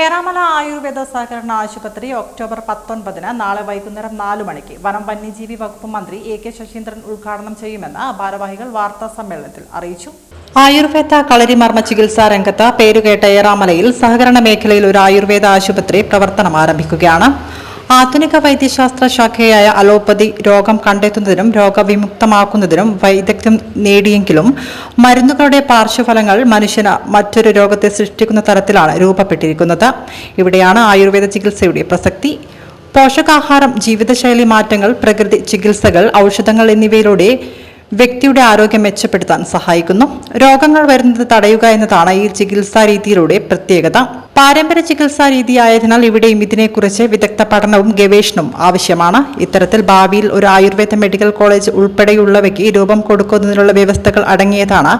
ഏറാമല ആയുർവേദ സഹകരണ ആശുപത്രി ഒക്ടോബർ പത്തൊൻപതിന് നാളെ വൈകുന്നേരം നാലു മണിക്ക് വനം വന്യജീവി വകുപ്പ് മന്ത്രി എ കെ ശശീന്ദ്രൻ ഉദ്ഘാടനം ചെയ്യുമെന്ന് ഭാരവാഹികൾ വാർത്താ സമ്മേളനത്തിൽ അറിയിച്ചു. ആയുർവേദ കളരിമർമ്മ ചികിത്സാ രംഗത്ത് പേരുകേട്ട ഏറാമലയിൽ സഹകരണ മേഖലയിൽ ഒരു ആയുർവേദ ആശുപത്രി പ്രവർത്തനം ആരംഭിക്കുകയാണ്. ആധുനിക വൈദ്യശാസ്ത്ര ശാഖയായ അലോപ്പതി രോഗം കണ്ടെത്തുന്നതിനും രോഗവിമുക്തമാക്കുന്നതിനും വൈദഗ്ധ്യം നേടിയെങ്കിലും മരുന്നുകളുടെ പാർശ്വഫലങ്ങൾ മനുഷ്യന് മറ്റൊരു രോഗത്തെ സൃഷ്ടിക്കുന്ന തരത്തിലാണ് രൂപപ്പെട്ടിരിക്കുന്നത്. ഇവിടെയാണ് ആയുർവേദ ചികിത്സയുടെ പ്രസക്തി. പോഷകാഹാരം ജീവിതശൈലി മാറ്റങ്ങൾ പ്രകൃതി ചികിത്സകൾ ഔഷധങ്ങൾ എന്നിവയിലൂടെ വ്യക്തിയുടെ ആരോഗ്യം മെച്ചപ്പെടുത്താൻ സഹായിക്കുന്നു. രോഗങ്ങൾ വരുന്നത് തടയുക എന്നതാണ് ഈ ചികിത്സാ രീതിയിലൂടെ പ്രത്യേകത. പാരമ്പര്യ ചികിത്സാ രീതിയായതിനാൽ ഇവിടെയും ഇതിനെക്കുറിച്ച് വിദഗ്ധ പഠനവും ഗവേഷണവും ആവശ്യമാണ്. ഇത്തരത്തിൽ ഭാവിയിൽ ഒരു ആയുർവേദ മെഡിക്കൽ കോളേജ് ഉൾപ്പെടെയുള്ളവയ്ക്ക് രൂപം കൊടുക്കുന്നതിനുള്ള വ്യവസ്ഥകൾ അടങ്ങിയതാണ്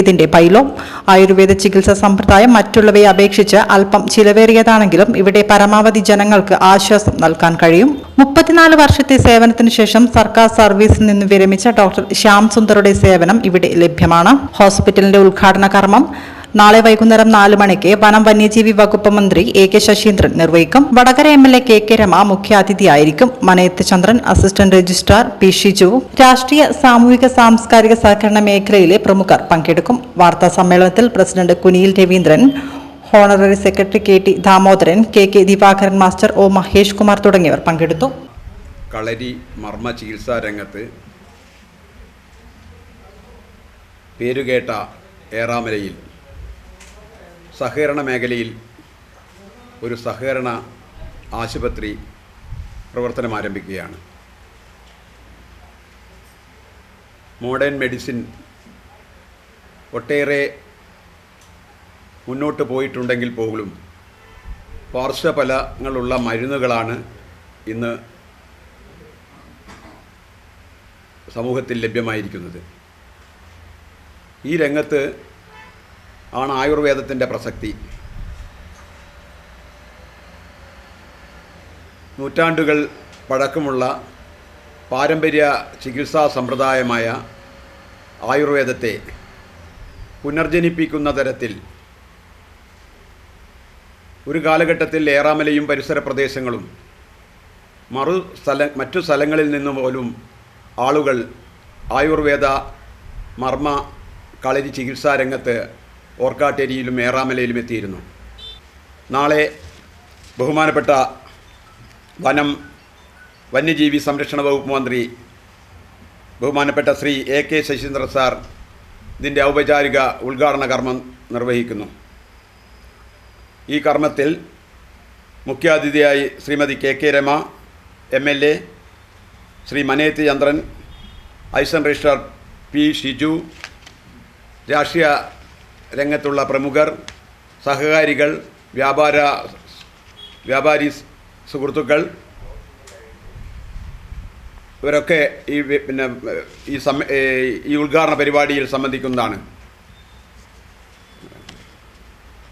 ഇതിന്റെ പൈലോം. ആയുർവേദ ചികിത്സാ സമ്പ്രദായം മറ്റുള്ളവയെ അപേക്ഷിച്ച് അല്പം ചിലവേറിയതാണെങ്കിലും ഇവിടെ പരമാവധി ജനങ്ങൾക്ക് ആശ്വാസം നൽകാൻ കഴിയും. മുപ്പത്തിനാല് വർഷത്തെ സേവനത്തിന് ശേഷം സർക്കാർ സർവീസിൽ നിന്ന് വിരമിച്ച ഡോക്ടർ ശ്യാം സുന്ദറുടെ സേവനം ഇവിടെ ലഭ്യമാണ്. ഹോസ്പിറ്റലിന്റെ ഉദ്ഘാടന കർമ്മം നാളെ വൈകുന്നേരം നാല് മണിക്ക് വനം വന്യജീവി വകുപ്പ് മന്ത്രി എ കെ ശശീന്ദ്രൻ നിർവഹിക്കും. Vadakara M L A K K Rema മുഖ്യാതിഥിയായിരിക്കും. Manayath Chandran assistant registrar P Shiju. രാഷ്ട്രീയ സാമൂഹിക സാംസ്കാരിക സഹകരണ മേഖലയിലെ പ്രമുഖർ പങ്കെടുക്കും. വാർത്താ സമ്മേളനത്തിൽ president Kuniyil Raveendran honorary secretary K T Damodaran K K Divakaran master O Mahesh Kumar തുടങ്ങിയവർ പങ്കെടുത്തു. കളരി മർമ്മ ചികിത്സാ രംഗത്ത് പേരുകേട്ട ഏറാമലയിൽ സഹകരണ മേഖലയിൽ ഒരു സഹകരണ ആശുപത്രി പ്രവർത്തനം ആരംഭിക്കുകയാണ്. മോഡേൺ മെഡിസിൻ ഒട്ടേറെ മുന്നോട്ട് പോയിട്ടുണ്ടെങ്കിൽ പോലും പാർശ്വഫലങ്ങളുള്ള മരുന്നുകളാണ് ഇന്ന് സമൂഹത്തിൽ ലഭ്യമായിരിക്കുന്നത്. ഈ രംഗത്ത് ആണ് ആയുർവേദത്തിന്റെ പ്രസക്തി. നൂറ്റാണ്ടുകൾ പഴക്കമുള്ള പാരമ്പര്യ ചികിത്സാ സമ്പ്രദായമായ ആയുർവേദത്തെ പുനർജനിപ്പിക്കുന്ന തരത്തിൽ ഒരു കാലഘട്ടത്തിൽ ഏറാമലയും പരിസര പ്രദേശങ്ങളും മറു സ്ഥല മറ്റു സ്ഥലങ്ങളിൽ നിന്ന് പോലും ആളുകൾ ആയുർവേദ മർമ്മ കളരി ചികിത്സാ രംഗത്ത് ഓർക്കാട്ടേരിയിലും ഏറാമലയിലും എത്തിയിരുന്നു. നാളെ ബഹുമാനപ്പെട്ട വനം വന്യജീവി സംരക്ഷണ വകുപ്പ് മന്ത്രി ബഹുമാനപ്പെട്ട Shri A K Saseendra sir ഇതിന്റെ ഔപചാരിക ഉദ്ഘാടന കർമ്മം നിർവഹിക്കുന്നു. ഈ കർമ്മത്തിൽ മുഖ്യാതിഥിയായി Shrimati K K Rema M L A Shri Manethi Chandran Aison registrar P Shiju രാഷ്ട്രീയ രംഗത്തുള്ള പ്രമുഖർ സഹകാരികൾ വ്യാപാര വ്യാപാരി സുഹൃത്തുക്കൾ ഇവരൊക്കെ ഈ പിന്നെ ഈ സമ ഈ ഉദ്ഘാടന പരിപാടിയിൽ സംബന്ധിക്കുന്നതാണ്.